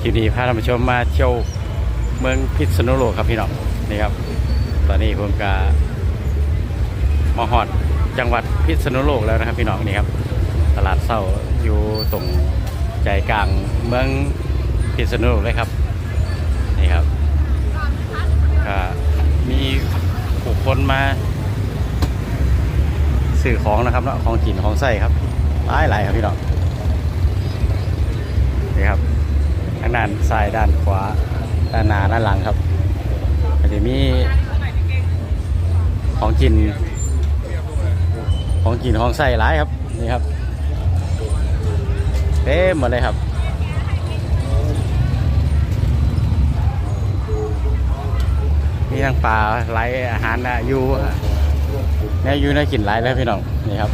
คลิปนี้พาท่านผู้ชมมาเที่ยวเมืองพิษณุโลกครับพี่น้องนี่ครับ ตอนนี้ผมก็มาฮอดจังหวัดพิษณุโลกแล้วนะครับพี่น้องนี่ครับ ตลาดเศร้าอยู่ตรงใจกลางเมืองพิษณุโลกเลยครับนี่ครับก็มีผู้คนมาซื้อของนะครับเนาะของกินของใส่ครับหลายหลายครับพี่น้องนี่ครับทาง ด้านซ้ายด้านขวา ด้านหน้าด้านหลังครับอาจจะมีของกิน ของกินของใส่หลายครับนี่ครับเต็มหมดเลยครับมีทั้งปลาไหลอาหารนะอยู่เนี่ยอยู่ในกินหลายแล้วพี่น้องนี่ครับ